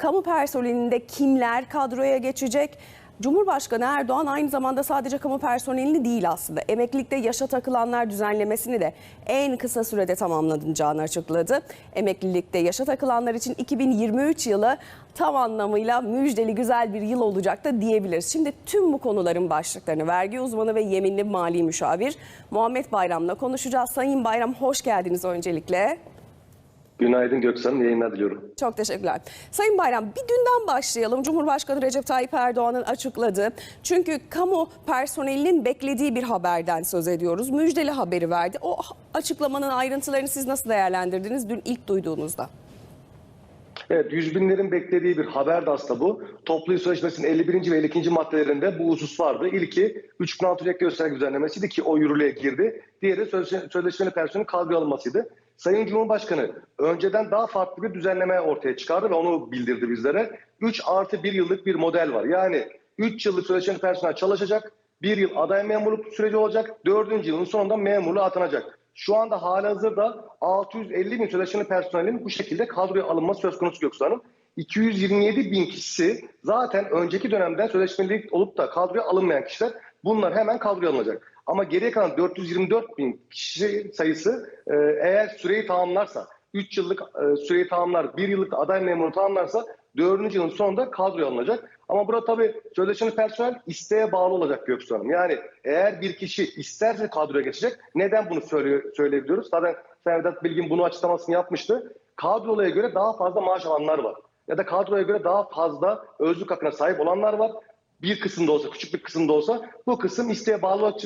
Kamu personelinde kimler kadroya geçecek? Cumhurbaşkanı Erdoğan aynı zamanda sadece kamu personelini değil aslında emeklilikte yaşa takılanlar düzenlemesini de en kısa sürede tamamlanacağını açıkladı. Emeklilikte yaşa takılanlar için 2023 yılı tam anlamıyla müjdeli güzel bir yıl olacak da diyebiliriz. Şimdi tüm bu konuların başlıklarını vergi uzmanı ve yeminli mali müşavir Muhammed Bayram'la konuşacağız. Sayın Bayram hoş geldiniz öncelikle. Günaydın Göksan, yayınlar diliyorum. Çok teşekkürler. Sayın Bayram bir dünden başlayalım. Cumhurbaşkanı Recep Tayyip Erdoğan'ın açıkladığı. Çünkü kamu personelinin beklediği bir haberden söz ediyoruz. Müjdeli haberi verdi. O açıklamanın ayrıntılarını siz nasıl değerlendirdiniz dün ilk duyduğunuzda? Evet, yüz binlerin beklediği bir haberdi aslında bu. Toplu Sözleşmesi'nin 51. ve 52. maddelerinde bu husus vardı. İlki 3600 ek gösterge düzenlemesiydi ki o yürürlüğe girdi. Diğeri sözleşme- sözleşmeli personelin kadroya alınmasıydı. Sayın Cumhurbaşkanı önceden daha farklı bir düzenleme ortaya çıkardı ve onu bildirdi bizlere. 3 artı 1 yıllık bir model var. Yani 3 yıllık sözleşmeli personel çalışacak, 1 yıl aday memurluk süreci olacak, 4. yılın sonunda memurluğa atanacak. Şu anda halihazırda 650 bin sözleşmeli personelin bu şekilde kadroya alınması söz konusu Göksu Hanım. 227 bin kişisi zaten önceki dönemden sözleşmelilik olup da kadroya alınmayan kişiler. Bunlar hemen kadroya alınacak. Ama geriye kalan 424 bin kişi sayısı e, eğer süreyi tamamlarsa, 3 yıllık e, süreyi tamamlar, 1 yıllık aday memuru tamamlarsa 4. yılın sonunda kadroya alınacak. Ama burada tabii sözleşmeli personel isteğe bağlı olacak Göksu Hanım. Yani eğer bir kişi isterse kadroya geçecek, neden bunu söyleyebiliyoruz? Zaten Vedat Bilgin bunu açıklamasını yapmıştı. Kadroluya göre daha fazla maaş alanlar var. Ya da kadroya göre daha fazla özlük hakkına sahip olanlar var. Bir kısımda olsa, küçük bir kısımda olsa bu kısım isteğe bağlı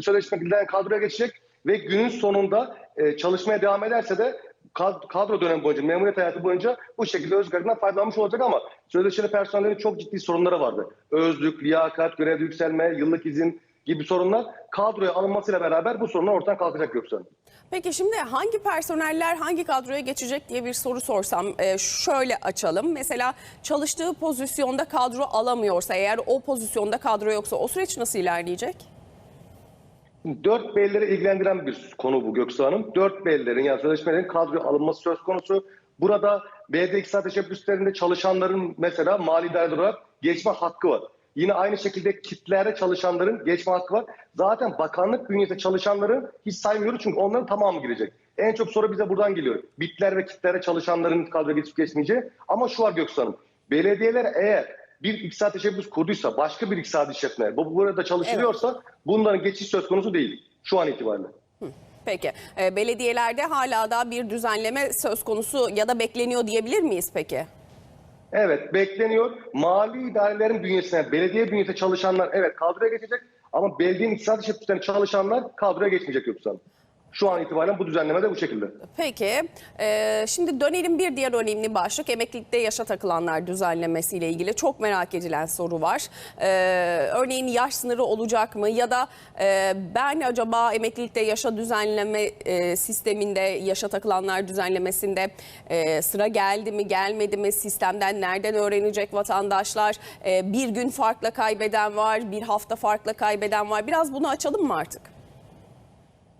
sözleşmelilerden kadroya geçecek ve günün sonunda e, çalışmaya devam ederse de kad- kadro dönemi boyunca, memuriyet hayatı boyunca bu şekilde özgür hakkından faydalanmış olacak ama sözleşmeli personellerin çok ciddi sorunları vardı. Özlük, liyakat, görevde yükselme, yıllık izin gibi sorunlar kadroya alınmasıyla beraber bu sorunlar ortadan kalkacak Göksu Hanım. Peki şimdi hangi personeller hangi kadroya geçecek diye bir soru sorsam e, şöyle açalım. Mesela çalıştığı pozisyonda kadro alamıyorsa eğer o pozisyonda kadro yoksa o süreç nasıl ilerleyecek? Dört belleri ilgilendiren bir konu bu Göksu Hanım. Dört bellerin yani sözleşmelerin kadroya alınması söz konusu. Burada BD İktisat Teşebbüslerinde çalışanların mesela mali idare olarak geçme hakkı var. Yine aynı şekilde kitlerde çalışanların geçme hakkı var. Zaten bakanlık bünyesinde çalışanları hiç saymıyoruz çünkü onların tamamı girecek. En çok soru bize buradan geliyor. Bitler ve kitlere çalışanların kadroya geçip geçmeyeceği. Ama şu var Göksu Hanım. Belediyeler eğer bir iktisat teşebbüs kurduysa, başka bir iktisat işletme bu burada çalışılıyorsa bunların geçiş söz konusu değil şu an itibariyle. Peki e, belediyelerde hala da bir düzenleme söz konusu ya da bekleniyor diyebilir miyiz peki? Evet bekleniyor. Mali idarelerin bünyesine, belediye bünyesinde çalışanlar evet kadroya geçecek ama belediyenin iktisat teşebbüslerinde çalışanlar kadroya geçmeyecek yoksa. Şu an itibaren bu düzenleme de bu şekilde. Peki e, şimdi dönelim bir diğer önemli başlık emeklilikte yaşa takılanlar düzenlemesiyle ilgili çok merak edilen soru var. E, örneğin yaş sınırı olacak mı ya da e, ben acaba emeklilikte yaşa düzenleme e, sisteminde yaşa takılanlar düzenlemesinde e, sıra geldi mi gelmedi mi sistemden nereden öğrenecek vatandaşlar E, bir gün farkla kaybeden var bir hafta farkla kaybeden var biraz bunu açalım mı artık?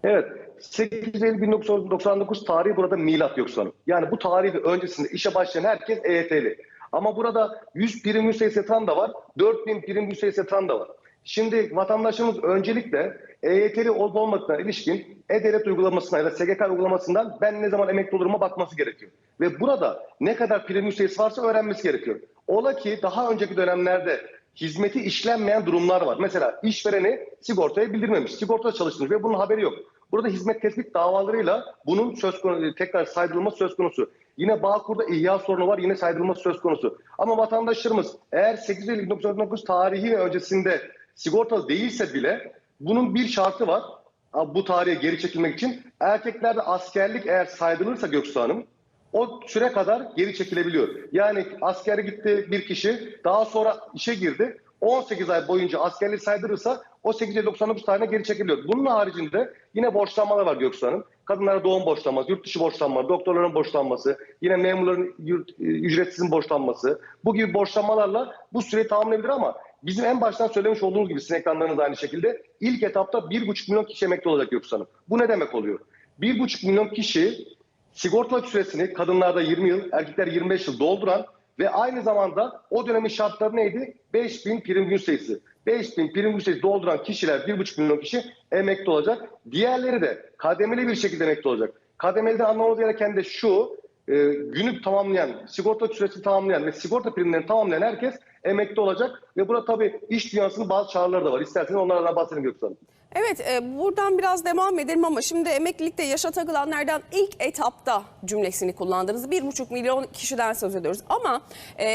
Evet 8 Eylül 1999 tarihi burada milat yok sanırım. Yani bu tarihi öncesinde işe başlayan herkes EYT'li. Ama burada 100 prim yatan da var, 4000 prim yatan da var. Şimdi vatandaşımız öncelikle EYT'li olup olmadığına ilişkin E-Devlet uygulamasına ya da SGK uygulamasından ben ne zaman emekli oluruma bakması gerekiyor. Ve burada ne kadar prim sayısı varsa öğrenmesi gerekiyor. Ola ki daha önceki dönemlerde hizmeti işlenmeyen durumlar var. Mesela işvereni sigortaya bildirmemiş, sigortada çalıştırmış ve bunun haberi yok. Burada hizmet tespit davalarıyla bunun söz konusu, tekrar saydırılması söz konusu. Yine Bağkur'da ihya sorunu var, yine saydırılması söz konusu. Ama vatandaşlarımız eğer 8 Eylül 1999 tarihi öncesinde sigortalı değilse bile bunun bir şartı var. Bu tarihe geri çekilmek için erkeklerde askerlik eğer saydırılırsa Göksu Hanım o süre kadar geri çekilebiliyor. Yani askere gitti bir kişi daha sonra işe girdi. 18 ay boyunca askerliği saydırırsa o 899 tarihine geri çekiliyor. Bunun haricinde yine borçlanmalar var Göksu Hanım. Kadınlara doğum borçlanması, yurt dışı borçlanmaları, doktorların borçlanması, yine memurların yurt, ücretsizin borçlanması. Bu gibi borçlanmalarla bu süreyi tamamlayabilir ama bizim en baştan söylemiş olduğumuz gibi sizin ekranlarınız aynı şekilde ilk etapta 1,5 milyon kişi emekli olacak Göksu Hanım. Bu ne demek oluyor? 1,5 milyon kişi sigortalık süresini kadınlarda 20 yıl, erkekler 25 yıl dolduran Ve aynı zamanda o dönemin şartları neydi? 5000 prim gün sayısı. 5000 prim gün sayısı dolduran kişiler 1,5 milyon kişi emekli olacak. Diğerleri de kademeli bir şekilde emekli olacak. Kademeli anlamamız gereken de şu, e, günü tamamlayan, sigorta süresi tamamlayan ve sigorta primlerini tamamlayan herkes emekli olacak. Ve burada tabii iş dünyasının bazı çağrıları da var. İsterseniz onlardan bahsedelim Göksu Hanım. Evet e, buradan biraz devam edelim ama şimdi emeklilikte yaşa takılanlardan ilk etapta cümlesini kullandınız. 1,5 milyon kişiden söz ediyoruz ama e,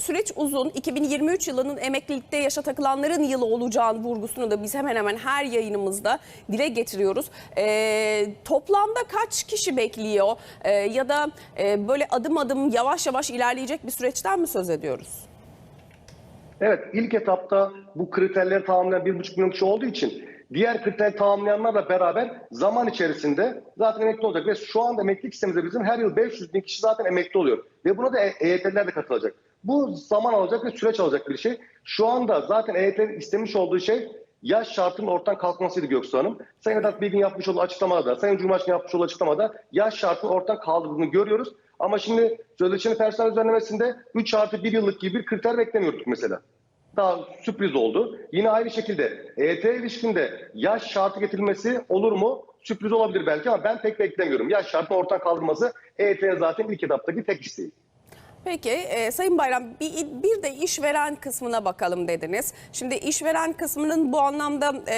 süreç uzun. 2023 yılının emeklilikte yaşa takılanların yılı olacağını vurgusunu da biz hemen hemen her yayınımızda dile getiriyoruz. E, toplamda kaç kişi bekliyor E, ya da e, böyle adım adım yavaş yavaş ilerleyecek bir süreçten mi söz ediyoruz? Evet ilk etapta bu kriterleri tamamlayan 1,5 milyon kişi olduğu için diğer kriterleri tamamlayanlarla beraber zaman içerisinde zaten emekli olacak. Ve şu anda emeklilik sistemimizde bizim her yıl 500 bin kişi zaten emekli oluyor. Ve buna da EYT'liler de katılacak. Bu zaman alacak ve süreç alacak bir şey. Şu anda zaten EYT'lerin istemiş olduğu şey yaş şartının ortadan kalkmasıydı Göksu Hanım. Sayın Vedat Bilgin yapmış olduğu açıklamada da, Sayın Cumhurbaşkanı yapmış olduğu açıklamada yaş şartının ortadan kaldırıldığını görüyoruz. Ama şimdi sözleşmenin personel düzenlemesinde 3 artı 1 yıllık gibi bir kriter beklemiyorduk mesela daha sürpriz oldu. Yine aynı şekilde EYT ilişkinde yaş şartı getirilmesi olur mu? Sürpriz olabilir belki ama ben pek beklemiyorum. Yaş şartının ortadan kaldırılması EYT'nin zaten ilk etaptaki tek isteği. Peki e, Sayın Bayram bir, bir de işveren kısmına bakalım dediniz. Şimdi işveren kısmının bu anlamda e,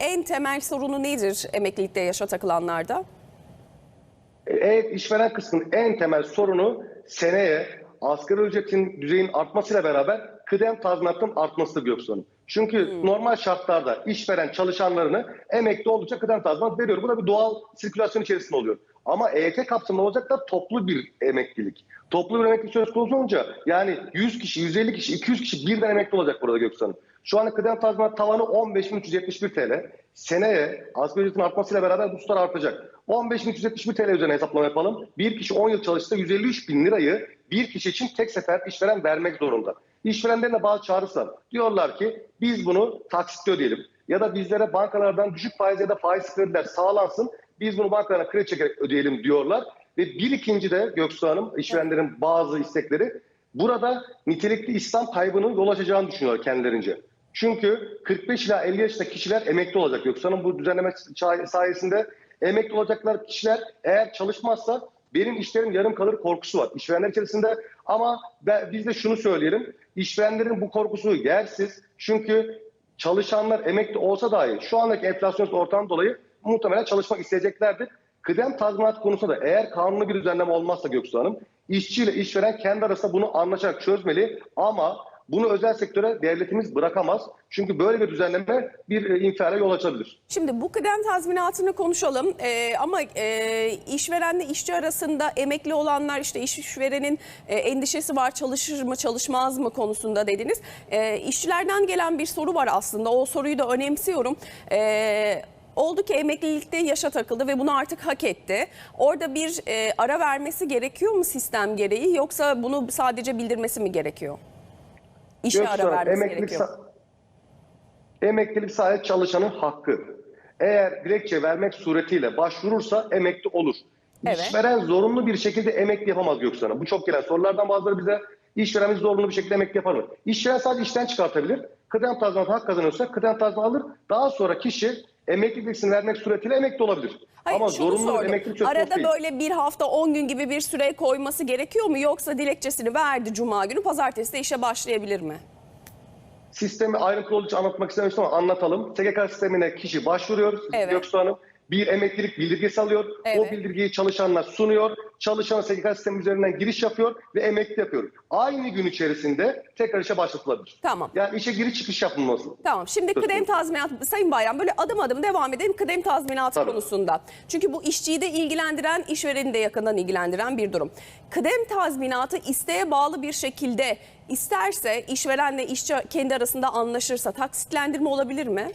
en temel sorunu nedir emeklilikte yaşa takılanlarda? Evet işveren kısmının en temel sorunu seneye asgari ücretin düzeyin artmasıyla beraber kıdem tazminatının artmasıdır Göksu Hanım. Çünkü normal şartlarda işveren çalışanlarını emekli oldukça kıdem tazminat veriyor. Bu da bir doğal sirkülasyon içerisinde oluyor. Ama EYT kapsamında olacak da toplu bir emeklilik. Toplu bir emeklilik söz konusu olunca yani 100 kişi, 150 kişi, 200 kişi birden emekli olacak burada Göksu Hanım. Şu anda kıdem tazminat tavanı 15.371 TL. Seneye asgari ücretin artmasıyla beraber bu tutar artacak. 15.371 TL üzerine hesaplama yapalım. Bir kişi 10 yıl çalışsa 153 bin lirayı bir kişi için tek sefer işveren vermek zorunda. İşverenlerin de bazı çağrısı var. Diyorlar ki biz bunu taksitle ödeyelim. Ya da bizlere bankalardan düşük faiz ya da faiz krediler sağlansın. Biz bunu bankalarına kredi çekerek ödeyelim diyorlar. Ve bir ikinci de Göksu Hanım, işverenlerin bazı istekleri burada nitelikli İslam kaybının yol açacağını düşünüyorlar kendilerince. Çünkü 45 ila 50 yaşındaki kişiler emekli olacak. Göksu Hanım bu düzenleme sayesinde emekli olacaklar kişiler eğer çalışmazsa benim işlerim yarım kalır korkusu var işverenler içerisinde. Ama ben, biz de şunu söyleyelim. İşverenlerin bu korkusu yersiz. Çünkü çalışanlar emekli olsa dahi şu andaki enflasyon ortamı dolayı muhtemelen çalışmak isteyeceklerdir. Kıdem tazminat konusunda da eğer kanunlu bir düzenleme olmazsa Göksu Hanım, işçi ile işveren kendi arasında bunu anlaşarak çözmeli ama bunu özel sektöre devletimiz bırakamaz. Çünkü böyle bir düzenleme bir e, infiale yol açabilir. Şimdi bu kıdem tazminatını konuşalım Ee, ama e, işverenle işçi arasında emekli olanlar işte işverenin e, endişesi var çalışır mı çalışmaz mı konusunda dediniz. E, işçilerden gelen bir soru var aslında o soruyu da önemsiyorum. E, Oldu ki emeklilikte yaşa takıldı ve bunu artık hak etti. Orada bir e, ara vermesi gerekiyor mu sistem gereği yoksa bunu sadece bildirmesi mi gerekiyor? İşe Göksu ara vermesi emeklilik, gerekiyor. emeklilik sadece çalışanın hakkı. Eğer dilekçe vermek suretiyle başvurursa emekli olur. Evet. İşveren zorunlu bir şekilde emekli yapamaz Göksu Hanım. Bu çok gelen sorulardan bazıları bize işveren zorunlu bir şekilde emekli yapar mı? İşveren sadece işten çıkartabilir. Kıdem tazminatı hak kazanıyorsa kıdem tazminatı alır. Daha sonra kişi emeklilik vermek suretiyle emekli olabilir. Hayır, Ama şunu zorunlu sordum. emeklilik söz konusu Arada değil. böyle bir hafta 10 gün gibi bir süre koyması gerekiyor mu? Yoksa dilekçesini verdi cuma günü pazartesi de işe başlayabilir mi? Sistemi ayrıntılı olduğu için anlatmak istememiştim ama anlatalım. SGK sistemine kişi başvuruyor. Evet. Göksu Hanım bir emeklilik bildirgesi alıyor. O Evet. bildirgeyi çalışanlar sunuyor. Çalışan SGK sistemi üzerinden giriş yapıyor ve emekli yapıyor. Aynı gün içerisinde tekrar işe başlatılabilir. Tamam. Yani işe giriş çıkış yapılması. Tamam şimdi Söz kıdem tazminatı Sayın Bayram böyle adım adım devam edelim kıdem tazminatı Tabii. konusunda. Çünkü bu işçiyi de ilgilendiren işvereni de yakından ilgilendiren bir durum. Kıdem tazminatı isteğe bağlı bir şekilde isterse işverenle işçi kendi arasında anlaşırsa taksitlendirme olabilir mi?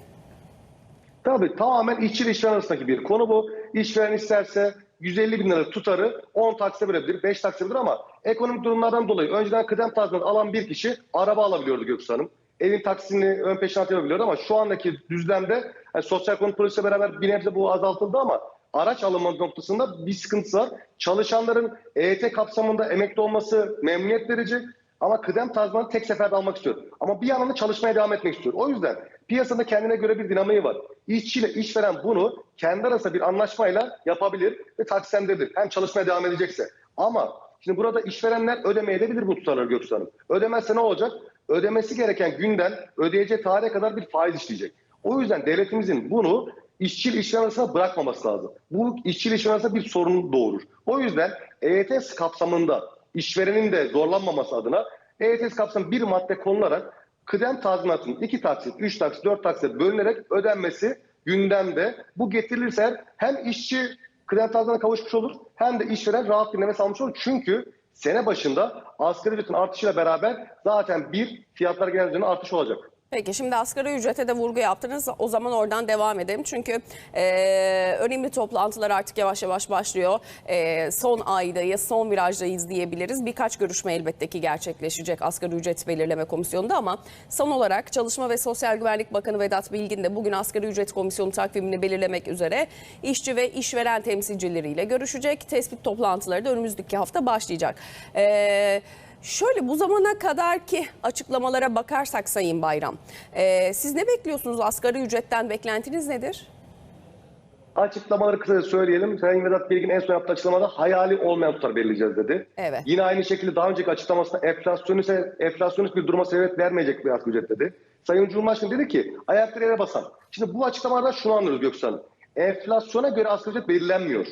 Tabii tamamen işçi ile işveren arasındaki bir konu bu. İşveren isterse 150 bin lira tutarı 10 taksite verebilir, 5 taksite verebilir ama ekonomik durumlardan dolayı önceden kıdem tazminatı alan bir kişi araba alabiliyordu Göksu Hanım. Evin taksini ön peşinat yapabiliyordu ama şu andaki düzlemde yani sosyal konut projesiyle beraber bir nebze bu azaltıldı ama araç alımı noktasında bir sıkıntısı var. Çalışanların EYT kapsamında emekli olması memnuniyet verici ama kıdem tazminatını tek seferde almak istiyor. Ama bir yandan da çalışmaya devam etmek istiyor. O yüzden piyasada kendine göre bir dinamiği var. İşçiyle işveren bunu kendi arasında bir anlaşmayla yapabilir ve taksitlendirebilir. Hem çalışmaya devam edecekse. Ama şimdi burada işverenler ödemeyebilir bu tutarları Göksu Hanım. Ödemezse ne olacak? Ödemesi gereken günden ödeyeceği tarihe kadar bir faiz işleyecek. O yüzden devletimizin bunu işçi işveren arasında bırakmaması lazım. Bu işçi işveren arasında bir sorun doğurur. O yüzden EYT kapsamında işverenin de zorlanmaması adına EYT kapsamında bir madde konularak kıdem tazminatının iki taksit, üç taksit, dört taksit bölünerek ödenmesi gündemde. Bu getirilirse hem işçi kıdem tazminatına kavuşmuş olur hem de işveren rahat bir nefes almış olur. Çünkü sene başında asgari ücretin artışıyla beraber zaten bir fiyatlar genel artış olacak. Peki şimdi asgari ücrete de vurgu yaptınız. O zaman oradan devam edelim. Çünkü e, önemli toplantılar artık yavaş yavaş başlıyor. E, son aydayız, son virajdayız diyebiliriz. Birkaç görüşme elbette ki gerçekleşecek asgari ücret belirleme komisyonunda ama son olarak Çalışma ve Sosyal Güvenlik Bakanı Vedat Bilgin de bugün asgari ücret komisyonu takvimini belirlemek üzere işçi ve işveren temsilcileriyle görüşecek. Tespit toplantıları da önümüzdeki hafta başlayacak. E, Şöyle bu zamana kadarki açıklamalara bakarsak Sayın Bayram, e, siz ne bekliyorsunuz asgari ücretten beklentiniz nedir? Açıklamaları kısaca söyleyelim. Sayın Vedat Bilgin en son yaptığı açıklamada hayali olmayan tutar belirleyeceğiz dedi. Evet. Yine aynı şekilde daha önceki açıklamasında enflasyonist, enflasyonist bir duruma sebebiyet vermeyecek bir asgari ücret dedi. Sayın Cumhurbaşkanı dedi ki ayakları yere basan. Şimdi bu açıklamalardan şunu anlıyoruz Göksel. Enflasyona göre asgari ücret belirlenmiyor.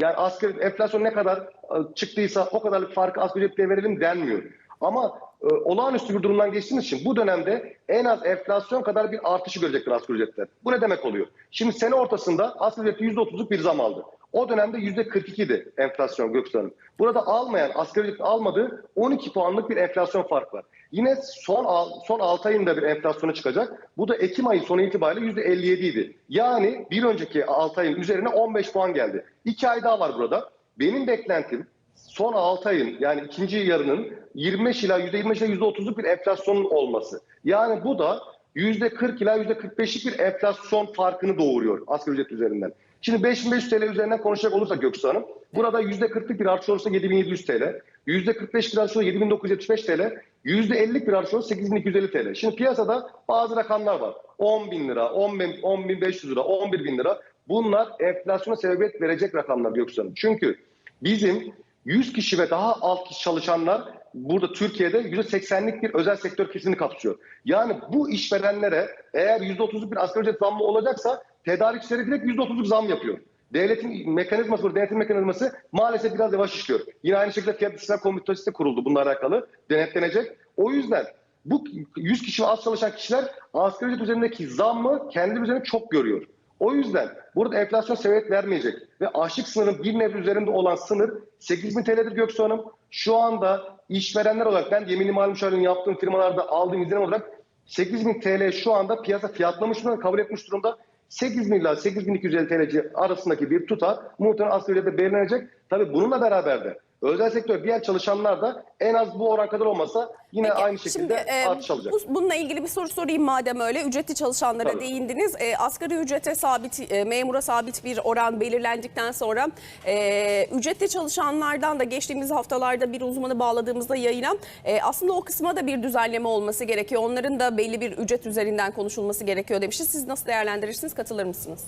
Yani asgari enflasyon ne kadar e, çıktıysa o kadarlık farkı asgari ücretle verelim denmiyor. Ama e, olağanüstü bir durumdan geçtiğimiz için bu dönemde en az enflasyon kadar bir artışı görecektir asgari ücretler. Bu ne demek oluyor? Şimdi sene ortasında asgari ücrette %30'luk bir zam aldı. O dönemde %42 idi enflasyon Hanım. Burada almayan, asgari ücret almadığı 12 puanlık bir enflasyon fark var. Yine son son 6 ayında bir enflasyona çıkacak. Bu da Ekim ayı sonu itibariyle %57 idi. Yani bir önceki 6 ayın üzerine 15 puan geldi. 2 ay daha var burada. Benim beklentim son 6 ayın yani ikinci yarının 25 ila %25 ila %30'luk bir enflasyonun olması. Yani bu da %40 ila %45'lik bir enflasyon farkını doğuruyor asgari ücret üzerinden. Şimdi 5500 TL üzerinden konuşacak olursak Göksu Hanım, burada %40'lık bir artış olursa 7700 TL, %45 bir olursa 7975 TL, %50'lik bir olursa 8250 TL. Şimdi piyasada bazı rakamlar var. 10 bin lira, 10 bin, 10 bin 500 lira, 11 bin lira. Bunlar enflasyona sebebiyet verecek rakamlar Hanım. Çünkü bizim 100 kişi ve daha alt kişi çalışanlar burada Türkiye'de %80'lik bir özel sektör kesimini kapsıyor. Yani bu işverenlere eğer %30'luk bir asgari ücret zammı olacaksa tedarikçileri direkt %30'luk zam yapıyor. Devletin mekanizması, denetim mekanizması maalesef biraz yavaş işliyor. Yine aynı şekilde fiyat istisna komitesi de kuruldu bununla alakalı. Denetlenecek. O yüzden bu 100 kişi az çalışan kişiler asgari ücret üzerindeki zammı kendi üzerine çok görüyor. O yüzden burada enflasyon sebebiyet vermeyecek ve açlık sınırının bir nebze üzerinde olan sınır 8 bin TL'dir Göksu Hanım. Şu anda işverenler olarak ben yeminli mal müşavirliğini yaptığım firmalarda aldığım izlenim olarak 8 bin TL şu anda piyasa fiyatlamış durumda, kabul etmiş durumda. 8 bin ila 8250 TL arasındaki bir tutar muhtemelen asgari ücrete belirlenecek. Tabii bununla beraber de özel sektör diğer çalışanlar da en az bu oran kadar olmasa yine Peki, aynı şekilde şimdi, e, artış alacak. bu- bununla ilgili bir soru sorayım madem öyle. Ücretli çalışanlara Tabii. değindiniz. E, asgari ücrete sabit, e, memura sabit bir oran belirlendikten sonra e, ücretli çalışanlardan da geçtiğimiz haftalarda bir uzmanı bağladığımızda yayına e, aslında o kısma da bir düzenleme olması gerekiyor. Onların da belli bir ücret üzerinden konuşulması gerekiyor demişti. Siz nasıl değerlendirirsiniz? Katılır mısınız?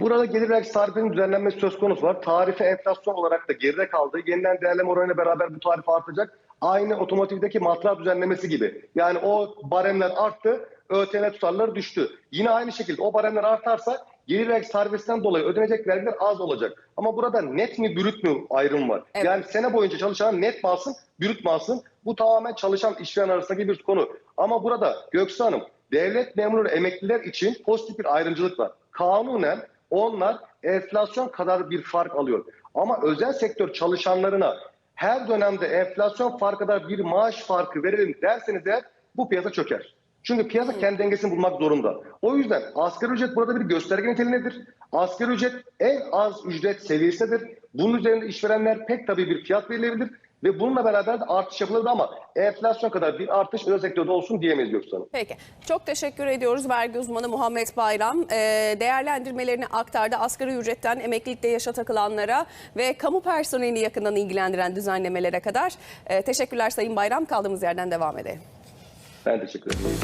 Burada gelir vergisi tarifinin düzenlenmesi söz konusu var. Tarife enflasyon olarak da geride kaldı. Yeniden değerleme oranıyla beraber bu tarif artacak. Aynı otomotivdeki matlar düzenlemesi gibi. Yani o baremler arttı, ÖTV tutarları düştü. Yine aynı şekilde o baremler artarsa gelir vergisi tarifesinden dolayı ödenecek vergiler az olacak. Ama burada net mi bürüt mü ayrım var. Evet. Yani sene boyunca çalışan net mi alsın, bürüt mü alsın? Bu tamamen çalışan işveren arasındaki bir konu. Ama burada Göksu Hanım, devlet memuru emekliler için pozitif bir ayrımcılık var. Kanunen onlar enflasyon kadar bir fark alıyor. Ama özel sektör çalışanlarına her dönemde enflasyon farkı kadar bir maaş farkı verelim derseniz eğer bu piyasa çöker. Çünkü piyasa kendi dengesini bulmak zorunda. O yüzden asgari ücret burada bir gösterge niteliğindedir. Asgari ücret en az ücret seviyesindedir. Bunun üzerinde işverenler pek tabii bir fiyat belirleyebilir. Ve bununla beraber de artış yapılırdı ama enflasyon kadar bir artış özel sektörde olsun diyemeyiz Göksu Hanım. Peki. Çok teşekkür ediyoruz vergi uzmanı Muhammed Bayram. Ee, değerlendirmelerini aktardı. Asgari ücretten emeklilikte yaşa takılanlara ve kamu personelini yakından ilgilendiren düzenlemelere kadar. Ee, teşekkürler Sayın Bayram. Kaldığımız yerden devam edelim. Ben teşekkür ederim.